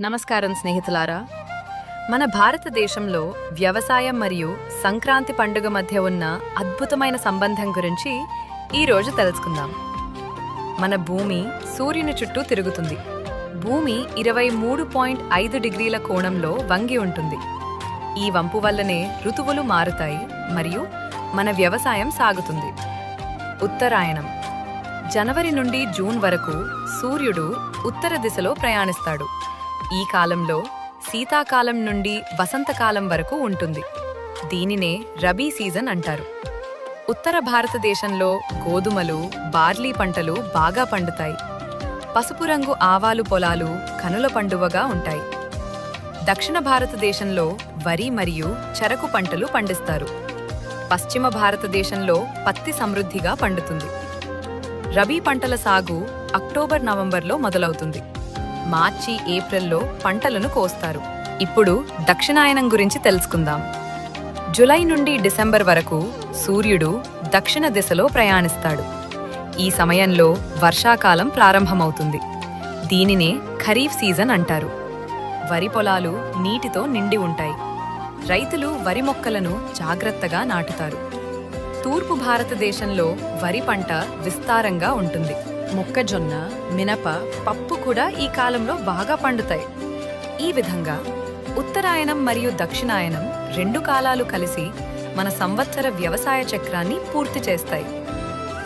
నమస్కారం స్నేహితులారా. మన భారతదేశంలో వ్యవసాయం మరియు సంక్రాంతి పండుగ మధ్య ఉన్న అద్భుతమైన సంబంధం గురించి ఈరోజు తెలుసుకుందాం. మన భూమి సూర్యుని చుట్టూ తిరుగుతుంది. భూమి ఇరవై మూడు పాయింట్ ఐదు డిగ్రీల కోణంలో వంగి ఉంటుంది. ఈ వంపు వల్లనే ఋతువులు మారుతాయి మరియు మన వ్యవసాయం సాగుతుంది. ఉత్తరాయణం. జనవరి నుండి జూన్ వరకు సూర్యుడు ఉత్తర దిశలో ప్రయాణిస్తాడు. ఈ కాలంలో శీతాకాలం నుండి వసంతకాలం వరకు ఉంటుంది. దీనినే రబీ సీజన్ అంటారు. ఉత్తర భారతదేశంలో గోధుమలు బార్లీ పంటలు బాగా పండుతాయి. పసుపు రంగు ఆవాలు పొలాలు కనుల పండువగా ఉంటాయి. దక్షిణ భారతదేశంలో వరి మరియు చెరకు పంటలు పండిస్తారు. పశ్చిమ భారతదేశంలో పత్తి సమృద్ధిగా పండుతుంది. రబీ పంటల సాగు అక్టోబర్ నవంబర్లో మొదలవుతుంది. మార్చి ఏప్రిల్లో పంటలను కోస్తారు. ఇప్పుడు దక్షిణాయనం గురించి తెలుసుకుందాం. జులై నుండి డిసెంబర్ వరకు సూర్యుడు దక్షిణ దిశలో ప్రయాణిస్తాడు. ఈ సమయంలో వర్షాకాలం ప్రారంభమవుతుంది. దీనినే ఖరీఫ్ సీజన్ అంటారు. వరి పొలాలు నీటితో నిండి ఉంటాయి. రైతులు వరి మొక్కలను జాగ్రత్తగా నాటుతారు. తూర్పు భారతదేశంలో వరి పంట విస్తారంగా ఉంటుంది. మొక్కజొన్న మినప పప్పు కూడా ఈ కాలంలో బాగా పండుతాయి. ఈ విధంగా ఉత్తరాయణం మరియు దక్షిణాయనం రెండు కాలాలు కలిసి మన సంవత్సర వ్యవసాయ చక్రాన్ని పూర్తి చేస్తాయి.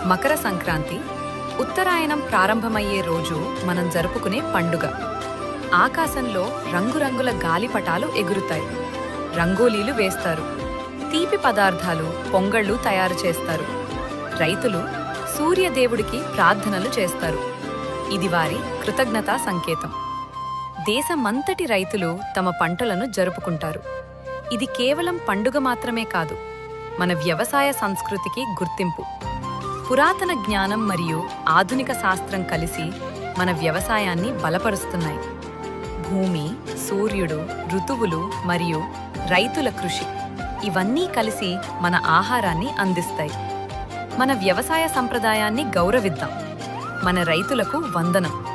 మకర సంక్రాంతి ఉత్తరాయణం ప్రారంభమయ్యే రోజు మనం జరుపుకునే పండుగ. ఆకాశంలో రంగురంగుల గాలిపటాలు ఎగురుతాయి. రంగోలీలు వేస్తారు. తీపి పదార్థాలు పొంగళ్ళు తయారు చేస్తారు. రైతులు సూర్యదేవుడికి ప్రార్థనలు చేస్తారు. ఇది వారి కృతజ్ఞతా సంకేతం. దేశమంతటి రైతులు తమ పంటలను జరుపుకుంటారు. ఇది కేవలం పండుగ మాత్రమే కాదు మన వ్యవసాయ సంస్కృతికి గుర్తింపు. పురాతన జ్ఞానం మరియు ఆధునిక శాస్త్రం కలిసి మన వ్యవసాయాన్ని బలపరుస్తున్నాయి. భూమి సూర్యుడు ఋతువులు మరియు రైతుల కృషి ఇవన్నీ కలిసి మన ఆహారాన్ని అందిస్తాయి. మన వ్యవసాయ సంప్రదాయాన్ని గౌరవిద్దాం. మన రైతులకు వందనం.